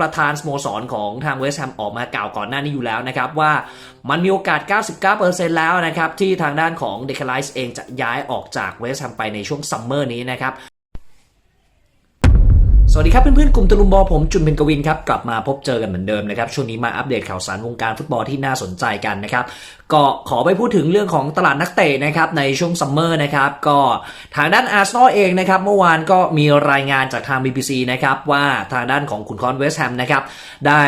ประธานสโมสรของทางเวสต์แฮมออกมากล่าวก่อนหน้านี้อยู่แล้วนะครับ ว่ามันมีโอกาส 99%แล้วนะครับ ที่ทางด้านของเดคไลส์เองจะย้ายออกจากเวสต์แฮมไปในช่วงซัมเมอร์นี้นะครับ วัสดีครับเพื่อนๆ กลุ่มตะลุมบอลผมจุนเบนกวินครับ กลับมาพบเจอกันเหมือนเดิมนะครับ ช่วงนี้มาอัปเดตข่าวสารวงการฟุตบอลที่น่าสนใจกันนะครับ ก็ขอไปพูดถึงเรื่องของตลาดนักเตะนะครับในช่วงซัมเมอร์นะครับ ก็ทางด้านอาร์ซนอลเองนะครับ เมื่อวานก็มีรายงานจากทาง BBC นะครับว่าทางด้านของขุนคอนเวสต์แฮมนะครับได้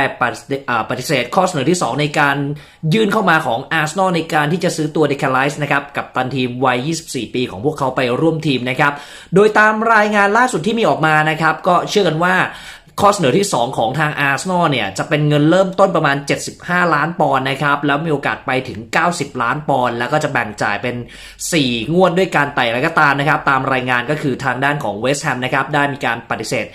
ปฏิเสธข้อเสนอที่ 2 ในการยื่นเข้ามาของอาร์ซนอลในการที่จะซื้อตัวเดคาไลส์นะครับกับตันทีมวัย 24 ปีของพวกเขาไปร่วมทีมนะครับโดยตามรายงานล่าสุดที่มีออกมานะครับก็เชื่อกันว่าข้อเสนอที่ 2 ของทางอาร์เซนอลเนี่ยจะเป็นเงินเริ่มต้นประมาณ 75 ล้านปอนด์นะครับแล้วมีโอกาสไปถึง 90 ล้านปอนด์แล้วก็จะแบ่งจ่ายเป็น 4 งวดด้วยการไต่แล้วก็ตามนะครับ ตามรายงานก็คือทางด้านของเวสต์แฮมนะครับได้มีการปฏิเสธ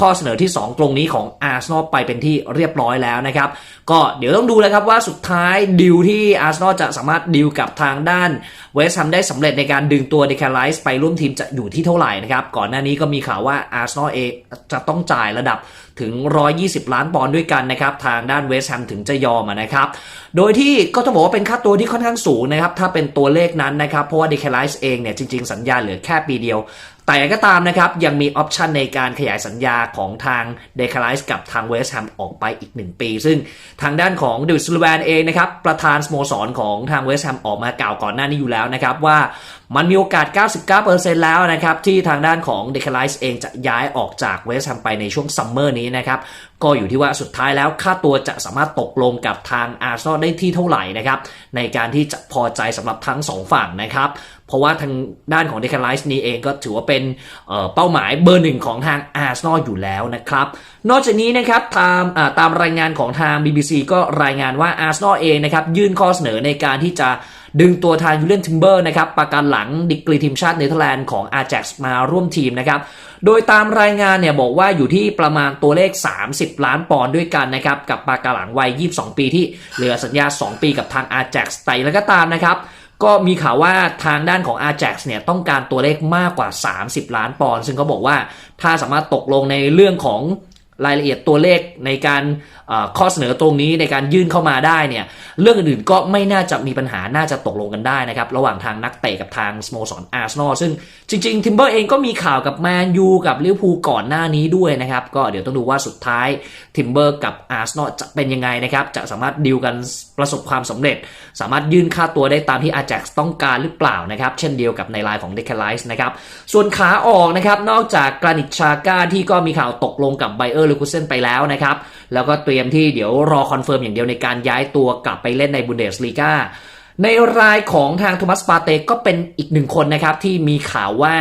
ข้อเสนอที่ 2 ตรงนี้ของอาร์เซนอลไปเป็นที่เรียบร้อยแล้วนะครับ ก็เดี๋ยวต้องดูแล้วครับว่าสุดท้ายดิวที่อาร์เซนอลจะสามารถดิวกับทางด้านเวสต์แฮมได้สำเร็จในการดึงตัวเดคาไลส์ไปร่วมทีมจะอยู่ที่เท่าไหร่นะครับ ก่อนหน้านี้ก็มีข่าวว่าอาร์เซนอลเองจะต้องจ่ายระดับถึง 120 ล้านปอนด์ด้วยกันนะครับ ทางด้านเวสต์แฮมถึงจะยอมนะครับ โดยที่ก็ต้องบอกว่าเป็นค่าตัวที่ค่อนข้างสูงนะครับ ถ้าเป็นตัวเลขนั้นนะครับ เพราะว่าเดคาไลส์เองเนี่ยจริงๆ สัญญาเหลือแค่ปีเดียว แต่ก็ตามนะครับ ยังมีออปชันในการขยายสัญญาของทางเดคาไลส์กับทางเวสต์แฮมออกไปอีก 1 ปี ซึ่งทางด้านของดิวซิลแวนเองนะครับ ประธานสโมสรของทางเวสต์แฮมออกมากล่าวก่อนหน้านี้อยู่แล้วนะครับ ว่ามันมีโอกาส 99%แล้วนะครับ ที่ทางด้านของเดคาไลส์เองจะย้ายออกจากเวสต์แฮมไปในช่วงซัมเมอร์นี้นะครับ ก็อยู่ที่ว่าสุดท้ายแล้วค่าตัวจะสามารถตกลงกับทางอาร์เซนอลได้ที่เท่าไหร่นะครับในการที่จะพอใจสำหรับทั้ง 2 ฝั่งนะครับเพราะว่าทางด้านของเดค a ไลส์นี้เองก็ถือว่าเป็นเเป้าหมายเบอร์หนึ่งของทางอาร์เซนอลอยู่แล้วนะครับนอกจากนี้นะครับตามตามรายงานของทาง BBC ก็รายงานว่าอาร์เซนอลเองนะครับยื่นข้อเสนอในการที่จะ ดึงตัวทางยูเลียนทิมเบอร์นะครับประกันหลังดิกรีทีมชาติเนเธอร์แลนด์ของอาร์มาร่วมทีมนะครับโดยตามรายงานเนี่ยบอกว่าอยู่ที่ประมาณตัวเลข 30 ล้านปอนด์ด้วยกันนะครับกับปากาหลังวัย 22 ปีที่เหลือสัญญา 2 ปีกับทางอาร์ x แต่แล้วก็ตามนะครับก็มีข่าวว่าทางด้านของ Ajax เนี่ยต้องการตัวเลขมากกว่า 30 ล้านปอนด์ซึ่งเขาบอกว่าถ้าสามารถตกลงในเรื่องของรายละเอียดตัวเลขในการ ข้อเสนอตรงนี้ในการยื่นเข้ามาได้เนี่ยเรื่องอื่นๆก็ไม่น่าจะมีปัญหาน่าจะตกลงกันได้นะครับ ระหว่างทางนักเตะกับทางสโมสรอาร์เซนอลซึ่งจริงๆทิมเบอร์เองก็มีข่าวกับแมนยูกับลิเวอร์พูลก่อนหน้านี้ด้วยนะครับ ก็เดี๋ยวต้องดูว่าสุดท้ายทิมเบอร์กับอาร์เซนอลจะเป็นยังไงนะครับ จะสามารถดิวกันประสบความสำเร็จ สามารถยื่นค่าตัวได้ตามที่อา a x ต้องการหรือเปล่านะครับเช่นเดียวกับในไลน์ของเดค a ไลส์นะครับส่วนขาออกนะครับนอกจากกรานิตชาก้าที่ก็มีข่าวตกลงกับไบเออร์ลูคุเซนไปแล้วนะครับ แล้วก็เตรียมที่เดี๋ยวรอคอนเฟิร์มอย่างเดียวในการย้ายตัวกลับไปเล่นในบุนเดสลีกาในรายของทางโทมัสปาเตก็เป็นอีกหนึ่งคนนะครับที่มีข่าวว่า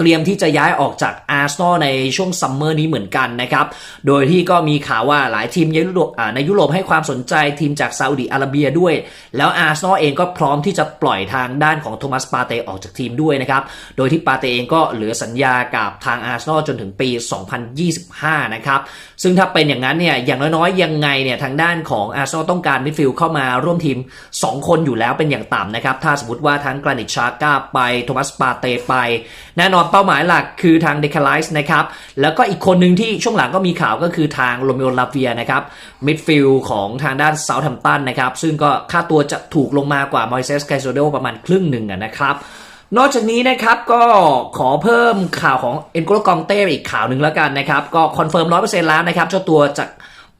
เตรียมที่จะย้ายออกจากอาร์ซนอลในช่วงซัมเมอร์นี้เหมือนกันนะครับ โดยที่ก็มีข่าวว่าหลายทีมในยุโรปในยุโรปให้ความสนใจทีมจากซาอุดิอาระเบียด้วย แล้วอาร์ซนอลเองก็พร้อมที่จะปล่อยทางด้านของโทมัสปาเตออกจากทีมด้วยนะครับ โดยที่ปาเตเองก็เหลือสัญญากับทางอาร์ซนอลจนถึงปี 2025 นะครับ ซึ่งถ้าเป็นอย่างนั้นเนี่ย อย่างน้อยๆ ยังไงเนี่ยทางด้านของอาร์ซนอลต้องการมิดฟิลด์เข้ามาร่วมทีม 2 คนอยู่แล้วเป็นอย่างต่ำนะครับ ถ้าสมมติว่าทั้งกรานิตชาก้าไป โทมัสปาเตไป แน่นอนเป้าหมายหลักคือทางเดคาไลส์นะครับ แล้วก็อีกคนหนึ่งที่ช่วงหลังก็มีข่าวก็คือทางโรเมโอลาเวียนะครับมิดฟิลด์ของทางด้านเซาท์แฮมป์ตันนะครับ ซึ่งก็ค่าตัวจะถูกลงมากว่ามอยเซสไกโซโดประมาณครึ่งหนึ่งนะครับนอกจากนี้นะครับก็ขอเพิ่มข่าวของเอ็นโกลกองเต้อีกข่าวหนึ่งแล้วกันนะครับ ก็คอนเฟิร์มร้อยเปอร์เซ็นต์แล้วนะครับ เจ้าตัวจะ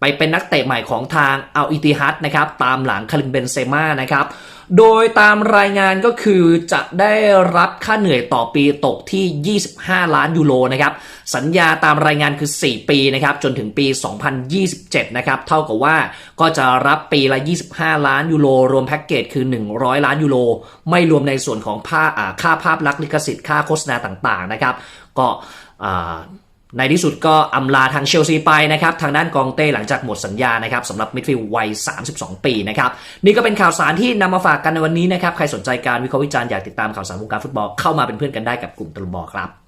ไปเป็นนักเตะใหม่ของทางอัลอิติฮัดนะครับตามหลังคาริมเบนเซม่านะครับโดยตามรายงานก็คือจะได้รับค่าเหนื่อยต่อปีตกที่ 25 ล้านยูโรนะครับสัญญาตามรายงานคือ 4 ปีนะครับจนถึงปี 2027 นะครับเท่ากับว่าก็จะรับปีละ 25 ล้านยูโรรวมแพ็กเกจคือ 100 ล้านยูโรไม่รวมในส่วนของค่าค่าภาพลักษณ์ลิขสิทธิ์ค่าโฆษณาต่างๆนะครับก็ ในที่สุดก็อำลาทางเชลซีไปนะครับ ทางด้านกองเต้หลังจากหมดสัญญานะครับสำหรับมิดฟิลด์วัย 32 ปีนะครับ นี่ก็เป็นข่าวสารที่นำมาฝากกันในวันนี้นะครับ ใครสนใจการวิเคราะห์วิจารณ์อยากติดตามข่าวสารวงการฟุตบอลเข้ามาเป็นเพื่อนกันได้กับกลุ่มตลุมบอลครับ